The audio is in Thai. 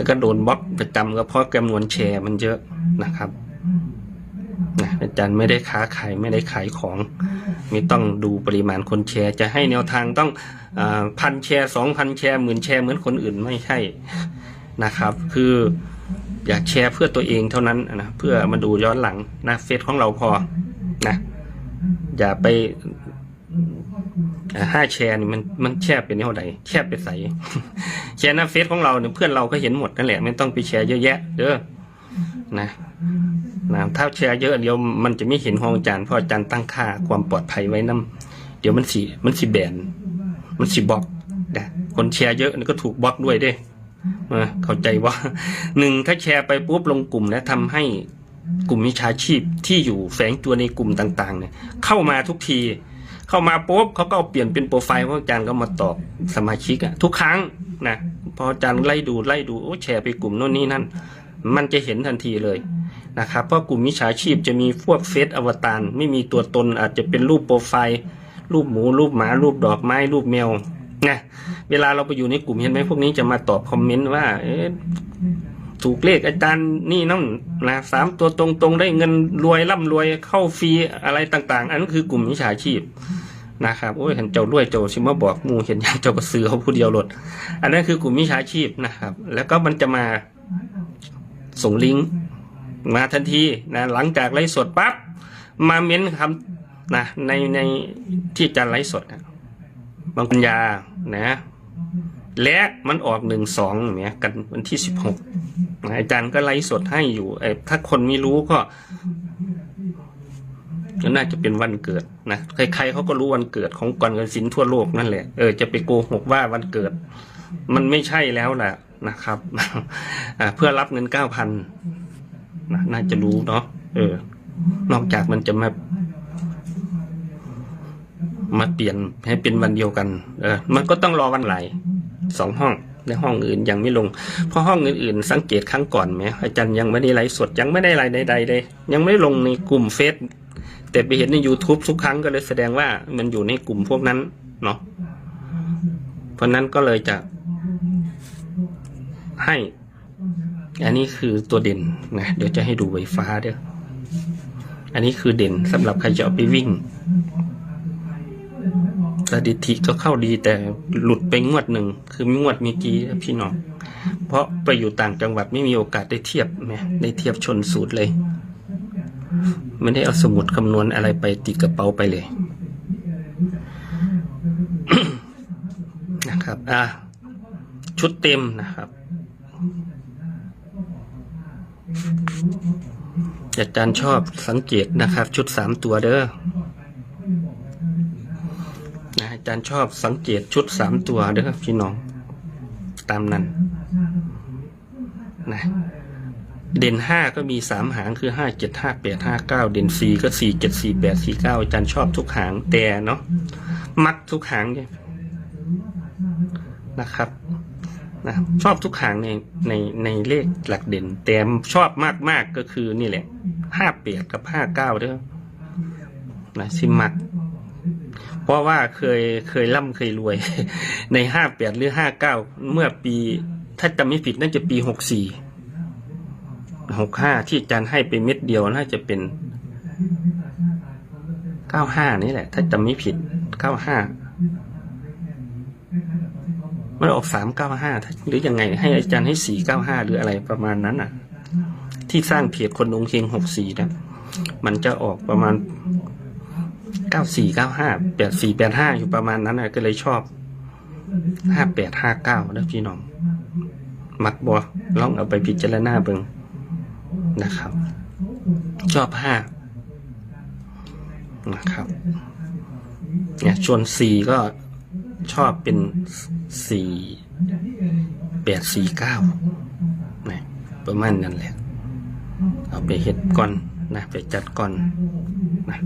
แล้วก็โดนบล็อกประจำก็เพราะจำนวนแชร์มันเยอะนะครับนะอาจารย์ไม่ได้ค้าขายไม่ได้ขายของ ไม่ต้องดูปริมาณคนแชร์ จะให้แนวทางต้องพันแชร์สองพันแชร์หมื่นแชร์เหมือนคนอื่นไม่ใช่นะครับ คืออยากแชร์เพื่อตัวเองเท่านั้นนะเพื่อมาดูย้อนหลังนะเฟซของเราพอนะอย่าไป ห้าแชร์นี่มันมันแชร์เป็นเท่าไหร่แชร์ไปใส่แชร์หน้าเฟซของเราเนี่ยเพื่อนเราก็เห็นหมดนั่นแหละไม่ต้องไปแชร์เยอะแยะ เด้อนะนะถ้าแชร์เยอะเดี๋ยวมันจะไม่เห็นของอาจารย์เพราะอาจารย์ตั้งค่าความปลอดภัยไว้นํเดี๋ยวมันสิมันสิแบนมันสิบล็อกนะคนแชร์เยอะนี่ก็ถูกบล็อกด้วยเด้เออเข้าใจว่าหนึ่งถ้าแชร์ไปปุ๊บลงกลุ่มแล้วทำให้กลุ่มมิจฉาชีพที่อยู่แฝงตัวในกลุ่มต่าง ๆ เนี่ย เข้ามาทุกที เข้ามาปุ๊บเขาก็เปลี่ยนเป็นโปรไฟล์ของอาจารย์ก็มาตอบสมาชิกอะทุกครั้งนะพออาจารย์ไล่ดูไล่ดูโอ้แชร์ไปกลุ่มโน่นนี่นั่น มันจะเห็นทันทีเลยนะครับเพราะกลุ่มมิจฉาชีพจะมีพวกเฟซอวตารไม่มีตัวตนอาจจะเป็นรูปโปรไฟล์ รูปหมู รูปหมา รูปดอกไม้ รูปแมวนะเวลาเราไปอยู่ในกลุ่มเห็นไหมพวกนี้จะมาตอบคอมเมนต์ว่า เอ๊ะถูกเลขอาจารย์นี่นั่นนะสามตัวตรงๆ ได้เงินรวยร่ำรวยเข้าฟรีอะไรต่าง ๆ อันนั้นคือกลุ่มมิจฉาชีพ นะครับโอ้ยเห็นเจ้ารวยเจ้าชิมาบอกมูเห็นอย่างเจ้าก็ซื้อเขาผู้เดียวหลด อันนั้นคือกลุ่มมิจฉาชีพนะครับ แล้วก็มันจะมาส่งลิงก์มาทันทีนะหลังจากไลฟ์สดปั๊บมาเม้นคำนะในในที่อาจารย์ไลฟ์สดนะบางปัญญานะและมันออกหนึ่งสองเนี่ยกันวันที่สิบหกอาจารย์ก็ไลฟ์สดให้อยู่ไอ้ถ้าคนไม่รู้ก็ ก็น่าจะเป็นวันเกิดนะใครๆเขาก็รู้วันเกิดของก่อนกันสินทั่วโลกนั่นแหละเออจะไปโกหกว่าวันเกิด มันไม่ใช่แล้วแหละนะครับอ่าเพื่อรับเงินเก้าพันน่าจะรู้เนาะเออ นอกจากมันจะมามาเปลี่ยนให้เป็นวันเดียวกัน เออ มันก็ต้องรอวันไหลสองห้องในห้องอื่นยังไม่ลง เพราะห้องอื่นๆ สังเกตครั้งก่อนไหมอาจารย์ยังไม่ได้ไลฟ์สดยังไม่ได้ไลฟ์ใดๆเลยยังไม่ลงในกลุ่มเฟซ แต่ไปเห็นใน YouTube ทุกครั้งก็เลยแสดงว่ามันอยู่ในกลุ่มพวกนั้นเนาะเพราะนั้นก็เลยจะให้ อันนี้คือตัวเด่นนะเดี๋ยวจะให้ดูไฟฟ้าเด้ออันนี้คือเด่นสำหรับใครจะเอาไปวิ่งสถิติก็เข้าดีแต่หลุดไปงวดหนึ่ง คือมงวดเมื่อกี้พี่น้อง เพราะไปอยู่ต่างจังหวัดไม่มีโอกาสได้เทียบไหมได้เทียบชนสูตรเลย ไม่ได้เอาสมุดคำนวณอะไรไปติดกระเป๋าไปเลยนะครับ อะ ชุดเต็มนะครับ อาจารย์ชอบสังเกตนะครับ ชุดสามตัวเด้อนะอาจารย์ชอบสังเกตชุดสามตัวเด้อพี่น้อง ตามนั้น นะ เด่นห้าก็มีสามหางคือห้าเจ็ดห้าแปดห้าเก้าเด่นสี่ก็สี่เจ็ดสี่แปดสี่เก้าอาจารย์ชอบทุกหางแต่เนาะมักทุกหางเนี่ยนะครับนะชอบทุกหางในในในเลขหลักเด่น แต่ชอบมากมากก็คือนี่แหละห้าแปดกับห้าเก้าเด้อนะสิมัก เพราะว่าเคยเคยร่ำเคยรวย ในห้าแปดหรือห้าเก้าเมื่อปี ถ้าจำไม่ผิดน่าจะปีหกสี่ หกห้าที่อาจารย์ให้ไปเม็ดเดียวน่าจะเป็นเก้าห้านี่แหละ ถ้าจำไม่ผิดเก้าห้ามันออกสามเก้าห้าหรือยังไง ให้อาจารย์ให้สี่เก้าห้าหรืออะไรประมาณนั้นอะ ที่สร้างเพจคนดงเฮงหกสี่นะ มันจะออกประมาณเก้าสี่เก้าห้าแปดสี่แปดห้าอยู่ประมาณนั้นนะก็เลยชอบห้าแปดห้าเก้านะพี่น้อง มักบอลองเอาไปพิจารณาเบิ่ง นะครับ ชอบห้านะครับเนี่ยชวนสี่ก็ชอบเป็นสี่แปดสี่เก้านะประมาณนั้นแหละ เอาไปเห็ดก่อนนะ ไปจัดก่อนนะ